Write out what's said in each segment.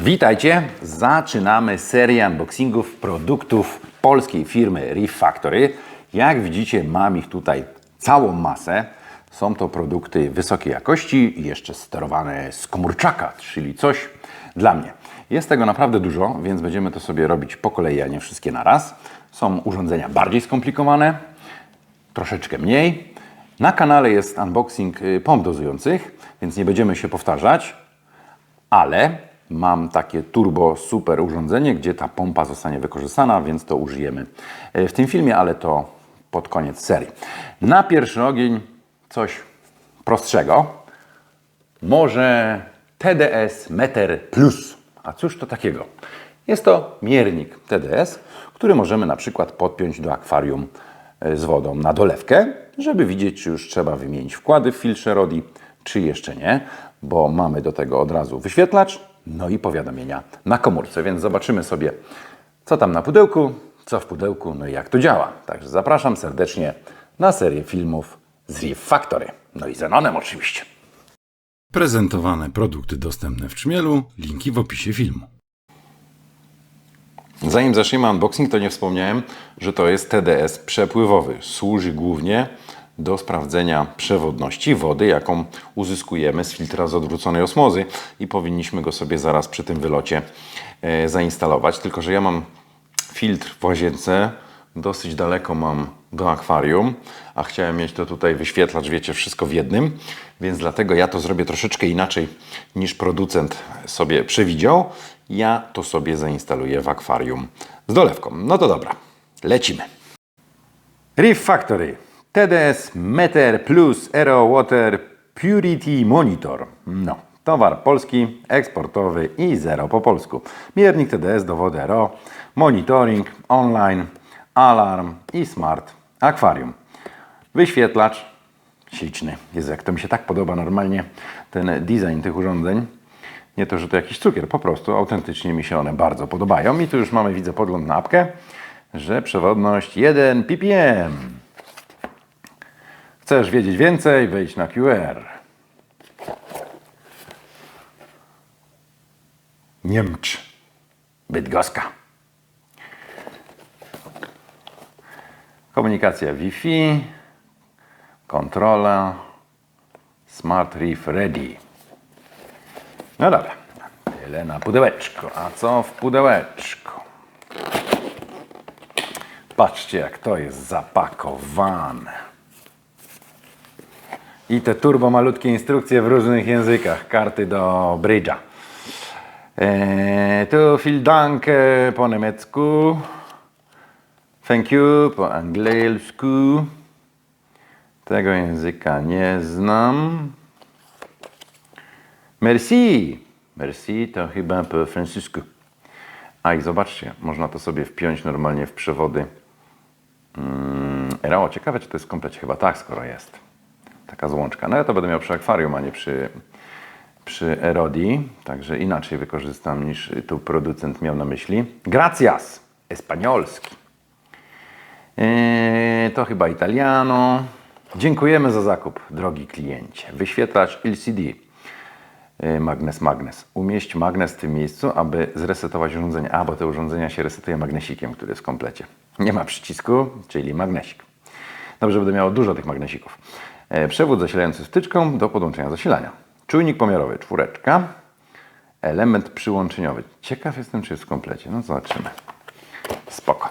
Witajcie! Zaczynamy serię unboxingów produktów polskiej firmy Reef Factory. Jak widzicie, mam ich tutaj całą masę. Są to produkty wysokiej jakości i jeszcze sterowane z komórczaka, czyli coś dla mnie. Jest tego naprawdę dużo, więc będziemy to sobie robić po kolei, a nie wszystkie na raz. Są urządzenia bardziej skomplikowane, troszeczkę mniej. Na kanale jest unboxing y, pomp dozujących, więc nie będziemy się powtarzać, ale mam takie turbo super urządzenie, gdzie ta pompa zostanie wykorzystana, więc to użyjemy y, w tym filmie, ale to pod koniec serii. Na pierwszy ogień coś prostszego. Może TDS Meter Plus. A cóż to takiego? Jest to miernik TDS, który możemy na przykład podpiąć do akwarium e, z wodą na dolewkę, żeby widzieć, czy już trzeba wymienić wkłady w filtrze RODI, czy jeszcze nie, bo mamy do tego od razu wyświetlacz, no i powiadomienia na komórce, więc zobaczymy sobie, co tam na pudełku, co w pudełku, no i jak to działa. Także zapraszam serdecznie na serię filmów z Reef Factory. No i Zenonem oczywiście. Prezentowane produkty dostępne w Czmielu, linki w opisie filmu. Zanim zaczniemy unboxing, to nie wspomniałem, że to jest TDS przepływowy. Służy głównie do sprawdzenia przewodności wody, jaką uzyskujemy z filtra z odwróconej osmozy i powinniśmy go sobie zaraz przy tym wylocie e, zainstalować. Tylko, że ja mam filtr w łazience, dosyć daleko mam do akwarium, a chciałem mieć to tutaj wyświetlacz, wiecie, wszystko w jednym, więc dlatego ja to zrobię troszeczkę inaczej niż producent sobie przewidział. Ja to sobie zainstaluję w akwarium z dolewką. No to dobra, lecimy. Reef Factory TDS Meter Plus Aero Water Purity Monitor. No, towar polski, eksportowy i zero po polsku. Miernik TDS do wody RO, monitoring, online, alarm i smart akwarium. Wyświetlacz śliczny. Jest jak to mi się tak podoba normalnie ten design tych urządzeń. Nie to, że to jakiś cukier, po prostu autentycznie mi się one bardzo podobają. I tu już mamy, widzę, podgląd na apkę, że przewodność 1 ppm. Chcesz wiedzieć więcej? Wejdź na QR. Niemcz. Bydgoska. Komunikacja Wi-Fi. Kontrola. Smart Reef Ready. No dobra. Tyle na pudełeczku. A co w pudełeczku? Patrzcie, jak to jest zapakowane. I te turbo malutkie instrukcje w różnych językach. Karty do bridge'a. Eee, tu vielen Dank po niemiecku. Thank you po angielsku. Tego języka nie znam. Merci. Merci to chyba po francusku. A i zobaczcie, można to sobie wpiąć normalnie w przewody. Mm, ciekawe czy to jest w komplecie. Chyba tak, skoro jest. Taka złączka. No ja to będę miał przy akwarium, a nie przy, przy Erodi. Także inaczej wykorzystam niż tu producent miał na myśli. Gracias. Espanolski. Eee, to chyba italiano. Dziękujemy za zakup, drogi kliencie. Wyświetlacz LCD. Eee, Magnes, magnes. Umieść magnes w tym miejscu, aby zresetować urządzenie. A, bo te urządzenia się resetuje magnesikiem, który jest w komplecie. Nie ma przycisku, czyli magnesik. Dobrze, będę miał dużo tych magnesików. Eee, Przewód zasilający wtyczką do podłączenia zasilania. Czujnik pomiarowy, czwóreczka. Element przyłączeniowy. Ciekaw jestem, czy jest w komplecie. No zobaczymy. Spoko.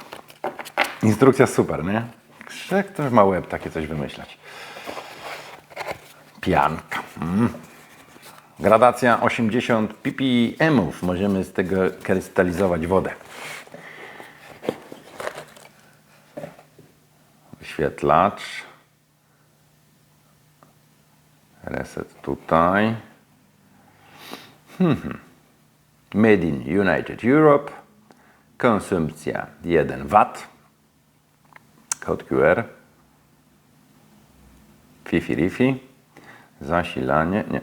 Instrukcja super, nie? Jak ktoś ma łeb takie coś wymyślać. Pianka. Mm. Gradacja 80 ppm. Możemy z tego krystalizować wodę. Wyświetlacz. Reset tutaj. Hmm. Made in United Europe. Konsumpcja 1 W. Kod QR. Fifi Rifi. Zasilanie. Nie.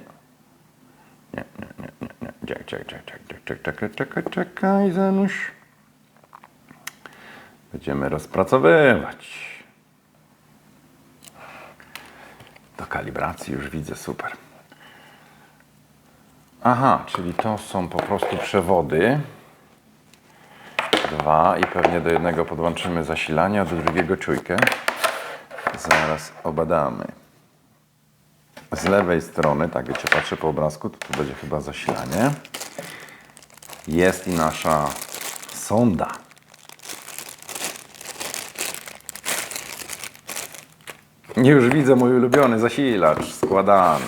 Nie, nie, nie, nie, nie. Czekaj, czekaj, czekaj, czekaj, czekaj, czekaj, czekaj, Zenuś. Będziemy rozpracowywać. Do kalibracji już widzę, super. Aha, czyli to są po prostu przewody. Dwa i pewnie do jednego podłączymy zasilanie, a do drugiego czujkę. Zaraz obadamy. Z lewej strony, tak wiecie, patrzę po obrazku, to tu będzie chyba zasilanie. Jest i nasza sonda. Już widzę mój ulubiony zasilacz składany.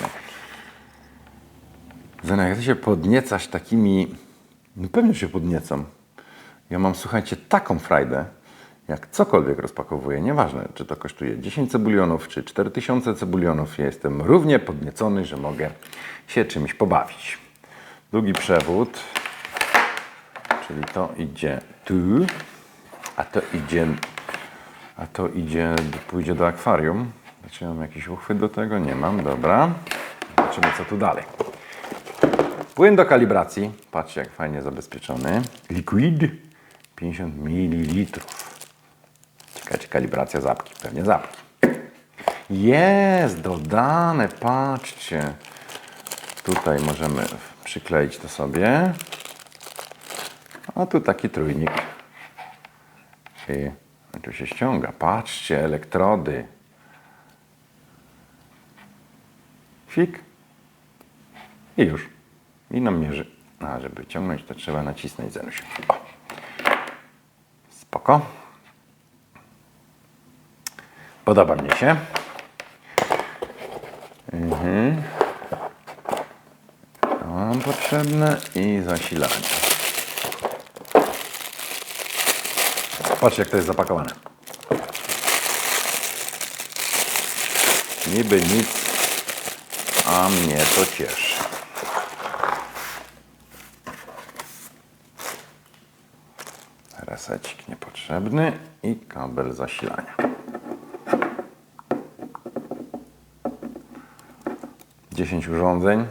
Zenek, jak ty się podniecasz takimi... No pewnie się podniecam. Ja mam, słuchajcie, taką frajdę, jak cokolwiek rozpakowuję, nieważne, czy to kosztuje 10 cebulionów, czy 4000 cebulionów, ja jestem równie podniecony, że mogę się czymś pobawić. Długi przewód, czyli to idzie tu, a to idzie, a to idzie, pójdzie do akwarium. Czy mam jakiś uchwyt do tego? Nie mam, dobra. Zobaczymy, co tu dalej. Płyn do kalibracji. Patrzcie, jak fajnie zabezpieczony. Liquid 50 ml. Ciekawe, czy kalibracja zapki. Pewnie zapki. Jest dodane, patrzcie. Tutaj możemy przykleić to sobie. A tu taki trójnik. I tu się ściąga. Patrzcie, elektrody. Fik. I już. I nam mierzy. A, żeby ciągnąć, to trzeba nacisnąć Zenuś. O. Spoko. Podoba mnie się. Mhm. To potrzebne i zasilanie. Patrzcie, jak to jest zapakowane. Niby nic, a mnie to cieszy. Resecik niepotrzebny i kabel zasilania. 10 urządzeń.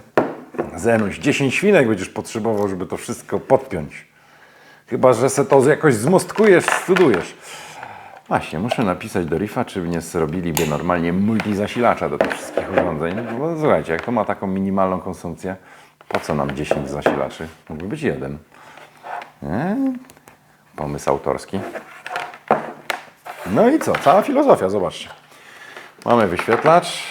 Zenuś, 10 świnek będziesz potrzebował, żeby to wszystko podpiąć. Chyba, że se to jakoś zmostkujesz, studujesz. Właśnie, muszę napisać do Rifa, czy nie zrobiliby normalnie multizasilacza do tych wszystkich urządzeń. No Bo słuchajcie, jak to ma taką minimalną konsumpcję, po co nam 10 zasilaczy? Mógłby być jeden. Nie? Pomysł autorski. No i co? Cała filozofia, zobaczcie. Mamy wyświetlacz.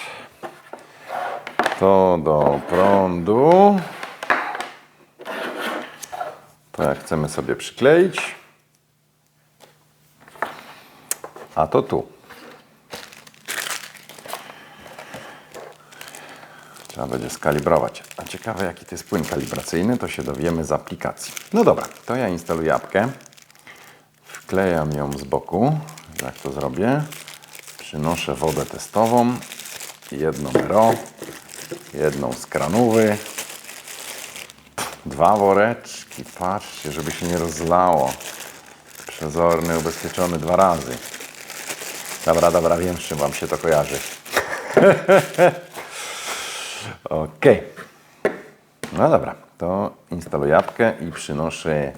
To do prądu. To jak chcemy sobie przykleić. A to tu. Trzeba będzie skalibrować. A ciekawe jaki to jest płyn kalibracyjny, to się dowiemy z aplikacji. No dobra, to ja instaluję apkę. Wklejam ją z boku. Jak to zrobię? Przynoszę wodę testową. Jedną RO, jedną z kranówy. Dwa woreczki. Patrzcie, żeby się nie rozlało. Przezorny, ubezpieczony dwa razy. Dobra, dobra, wiem, z czym Wam się to kojarzy. Okej. No dobra, to instaluję apkę i przynoszę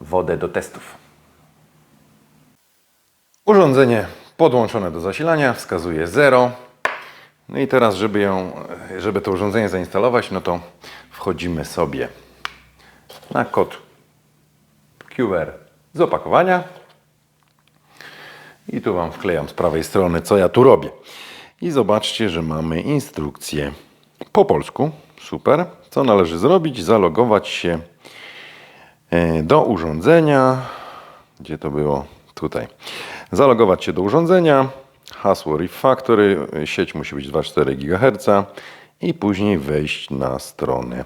wodę do testów. Urządzenie podłączone do zasilania wskazuje 0. No i teraz, żeby, ją, żeby to urządzenie zainstalować, no to wchodzimy sobie na kod QR z opakowania. I tu Wam wklejam z prawej strony, co ja tu robię. I zobaczcie, że mamy instrukcję po polsku. Super. Co należy zrobić? Zalogować się e, do urządzenia. Gdzie to było? Tutaj. Zalogować się do urządzenia. Hasło Reef Factory. Sieć musi być 2,4 GHz. I później wejść na stronę,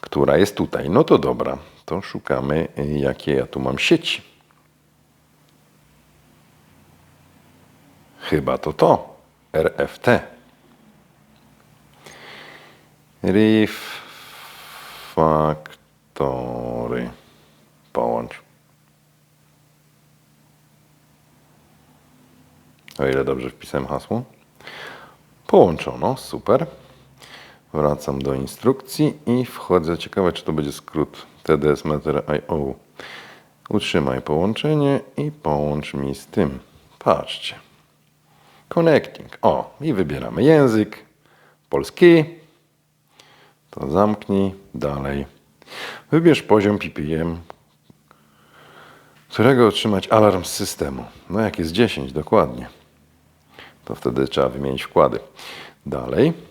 która jest tutaj. No to dobra. To szukamy, jakie ja tu mam sieci. Chyba to to. RFT. Reef Factory. Połącz. O ile dobrze wpisałem hasło. Połączono, super. Wracam do instrukcji i wchodzę. Ciekawe, czy to będzie skrót TDS Meter IO. Utrzymaj połączenie i połącz mi z tym. Patrzcie. Connecting. O, i wybieramy język polski. To zamknij dalej. Wybierz poziom PPM, którego otrzymać alarm z systemu. No jak jest 10 dokładnie, to wtedy trzeba wymienić wkłady. Dalej.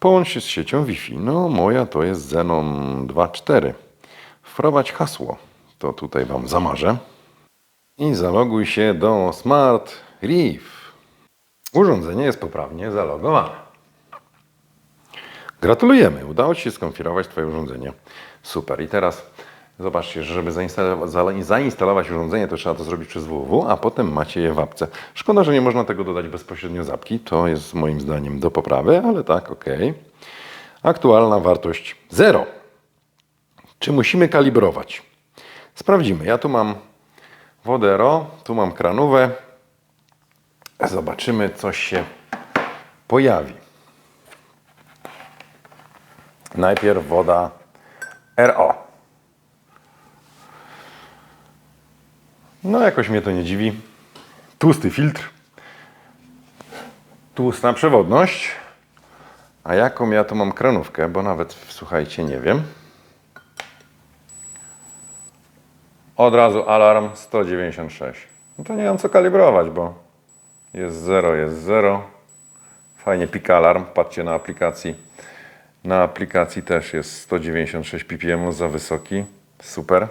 Połącz się z siecią Wi-Fi. No moja to jest Xenon 2.4. Wprowadź hasło. To tutaj Wam zamarzę. I zaloguj się do Smart Reef. Urządzenie jest poprawnie zalogowane. Gratulujemy, udało Ci się skonfigurować Twoje urządzenie. Super. I teraz zobaczcie, że żeby zainstalować, za- zainstalować urządzenie, to trzeba to zrobić przez www, a potem macie je w apce. Szkoda, że nie można tego dodać bezpośrednio z apki. To jest moim zdaniem do poprawy, ale tak, ok. Aktualna wartość 0. Czy musimy kalibrować? Sprawdzimy. Ja tu mam wodero, tu mam kranówę. Zobaczymy, coś się pojawi. Najpierw woda RO. No, jakoś mnie to nie dziwi. Tłusty filtr. Tłusta przewodność. A jaką ja tu mam kranówkę, bo nawet, słuchajcie, nie wiem. Od razu alarm 196. No to nie mam co kalibrować, bo jest 0, jest 0. Fajnie pika alarm. Patrzcie na aplikacji. Na aplikacji też jest 196 ppm za wysoki. Super.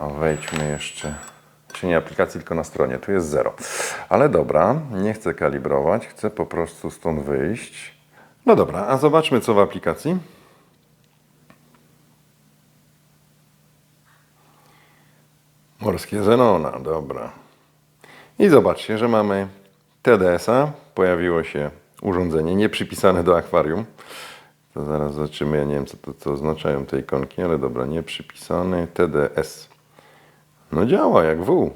Wejdźmy jeszcze. Czy nie aplikacji, tylko na stronie. Tu jest 0. Ale dobra, nie chcę kalibrować. Chcę po prostu stąd wyjść. No dobra, a zobaczmy co w aplikacji. Morskie Zenona, dobra. I zobaczcie, że mamy TDS-a. Pojawiło się urządzenie nieprzypisane do akwarium. To zaraz zobaczymy. Ja nie wiem, co to co oznaczają te ikonki, ale dobra, nieprzypisany TDS. No działa jak W.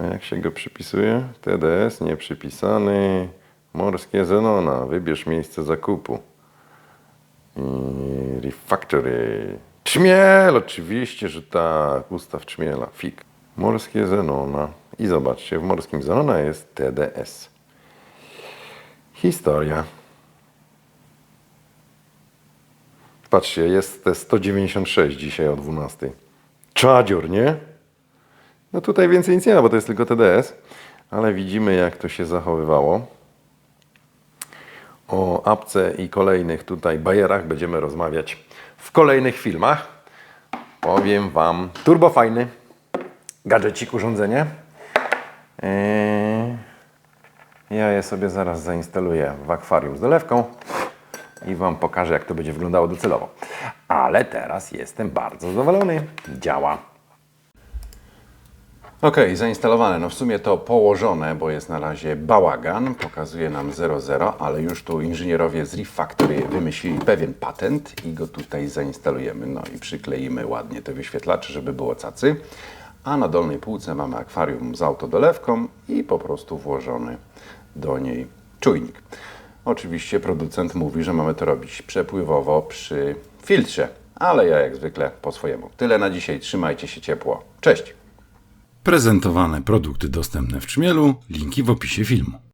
A jak się go przypisuje? TDS nieprzypisany. Morskie Zenona. Wybierz miejsce zakupu. I refactory. Trzmiel, oczywiście, że tak. Ustaw trzmiela. Fik. Morskie Zenona. I zobaczcie, w Morskim Zenona jest TDS. Historia. Patrzcie, jest te 196 dzisiaj o 12. Czadzior, nie? No tutaj więcej nic nie ma, bo to jest tylko TDS. Ale widzimy, jak to się zachowywało. O apce i kolejnych tutaj bajerach będziemy rozmawiać w kolejnych filmach. Powiem Wam, turbo fajny gadżecik, urządzenie. Eee, ja je sobie zaraz zainstaluję w akwarium z dolewką i Wam pokażę, jak to będzie wyglądało docelowo. Ale teraz jestem bardzo zadowolony. Działa. Ok, zainstalowane. No w sumie to położone, bo jest na razie bałagan. Pokazuje nam 00, ale już tu inżynierowie z Reef Factory wymyślili pewien patent i go tutaj zainstalujemy. No i przykleimy ładnie te wyświetlacze, żeby było cacy. A na dolnej półce mamy akwarium z autodolewką i po prostu włożony do niej czujnik. Oczywiście producent mówi, że mamy to robić przepływowo przy filtrze, ale ja jak zwykle po swojemu. Tyle na dzisiaj, trzymajcie się ciepło. Cześć! Prezentowane produkty dostępne w Czmielu, linki w opisie filmu.